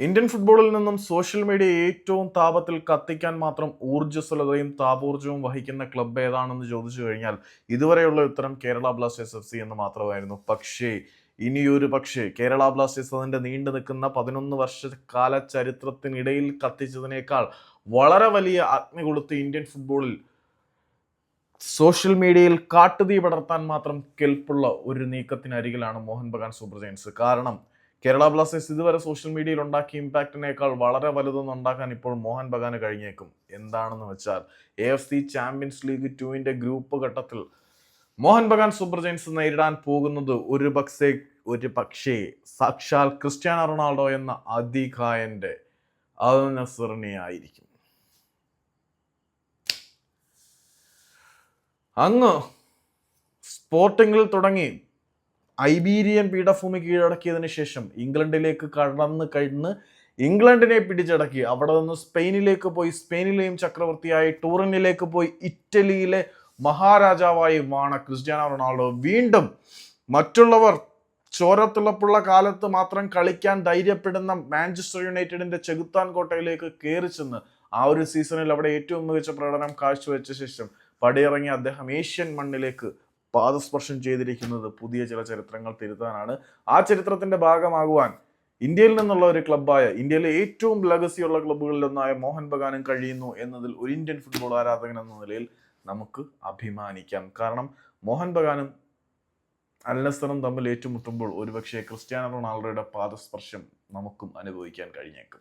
Indian ഫുട്ബോളിൽ നിന്നും social media ഏറ്റവും താപത്തിൽ കത്തിക്കാൻ മാത്രം ഊർജസ്വലതയും താപോർജവും വഹിക്കുന്ന ക്ലബ്ബ് ഏതാണെന്ന് ചോദിച്ചു കഴിഞ്ഞാൽ ഇതുവരെയുള്ള ഉത്തരം കേരള ബ്ലാസ്റ്റേഴ്സ് എഫ് സി എന്ന് മാത്രമായിരുന്നു. പക്ഷേ ഇനിയൊരു പക്ഷേ കേരള ബ്ലാസ്റ്റേഴ്സ് അതിന്റെ നീണ്ടു നിൽക്കുന്ന പതിനൊന്ന് വർഷക്കാല ചരിത്രത്തിനിടയിൽ കത്തിച്ചതിനേക്കാൾ വളരെ വലിയ അഗ്നി കൊടുത്ത് ഇന്ത്യൻ ഫുട്ബോളിൽ സോഷ്യൽ മീഡിയയിൽ കാട്ടുതീ പടർത്താൻ മാത്രം കെൽപ്പുള്ള ഒരു നീക്കത്തിനരികിലാണ് മോഹൻ ബഗാൻ സൂപ്പർ ജയൻസ്. കാരണം കേരള ബ്ലാസ്റ്റേഴ്സ് ഇതുവരെ സോഷ്യൽ മീഡിയയിൽ ഉണ്ടാക്കിയ ഇമ്പാക്റ്റിനേക്കാൾ വളരെ വലുതൊന്നും ഉണ്ടാക്കാൻ ഇപ്പോൾ മോഹൻ ബഗാന് കഴിഞ്ഞേക്കും. എന്താണെന്ന് വെച്ചാൽ A F C Champions League ടുവിന്റെ ഗ്രൂപ്പ് ഘട്ടത്തിൽ മോഹൻ ബഗാൻ സൂപ്പർ ജയൻസ് നേരിടാൻ പോകുന്നത് ഒരു പക്ഷേ ഒരു പക്ഷേ സാക്ഷാൽ ക്രിസ്ത്യാനോ റൊണാൾഡോ എന്ന അതികായന്റെ അൽ ആയിരിക്കും അങ്ങ് സ്പോർട്ടിങ്ങിൽ തുടങ്ങി ഐബീരിയൻ പീഠഭൂമി കീഴടക്കിയതിനു ശേഷം ഇംഗ്ലണ്ടിലേക്ക് കടന്ന് കഴിഞ്ഞ് ഇംഗ്ലണ്ടിനെ പിടിച്ചടക്കി. അവിടെ നിന്ന് സ്പെയിനിലേക്ക് പോയി. സ്പെയിനിലെയും ചക്രവർത്തിയായി. ടൂറിനിലേക്ക് പോയി. ഇറ്റലിയിലെ മഹാരാജാവായി വാണ ക്രിസ്ത്യാനോ റൊണാൾഡോ. വീണ്ടും മറ്റുള്ളവർ ചോരത്തിളപ്പുള്ള കാലത്ത് മാത്രം കളിക്കാൻ ധൈര്യപ്പെടുന്ന മാഞ്ചസ്റ്റർ യുണൈറ്റഡിന്റെ ചെകുത്താൻ കോട്ടയിലേക്ക് കയറി ചെന്ന് ആ ഒരു സീസണിൽ അവിടെ ഏറ്റവും മികച്ച പ്രകടനം കാഴ്ചവെച്ച ശേഷം പടിയിറങ്ങി അദ്ദേഹം ഏഷ്യൻ മണ്ണിലേക്ക് പാദസ്പർശം ചെയ്തിരിക്കുന്നത് പുതിയ ചില ചരിത്രങ്ങൾ തിരുത്താനാണ്. ആ ചരിത്രത്തിന്റെ ഭാഗമാകുവാൻ ഇന്ത്യയിൽ നിന്നുള്ള ഒരു ക്ലബ്ബായ ഇന്ത്യയിലെ ഏറ്റവും ലഗസിയുള്ള ക്ലബ്ബുകളിലൊന്നായ മോഹൻ ബഗാനും കഴിയുന്നു എന്നതിൽ ഒരു ഇന്ത്യൻ ഫുട്ബോൾ ആരാധകൻ എന്ന നിലയിൽ നമുക്ക് അഭിമാനിക്കാം. കാരണം മോഹൻ ബഗാനും അൽനസറും തമ്മിൽ ഏറ്റുമുട്ടുമ്പോൾ ഒരുപക്ഷെ ക്രിസ്ത്യാനോ റൊണാൾഡോയുടെ പാദസ്പർശം നമുക്കും അനുഭവിക്കാൻ കഴിഞ്ഞേക്കും.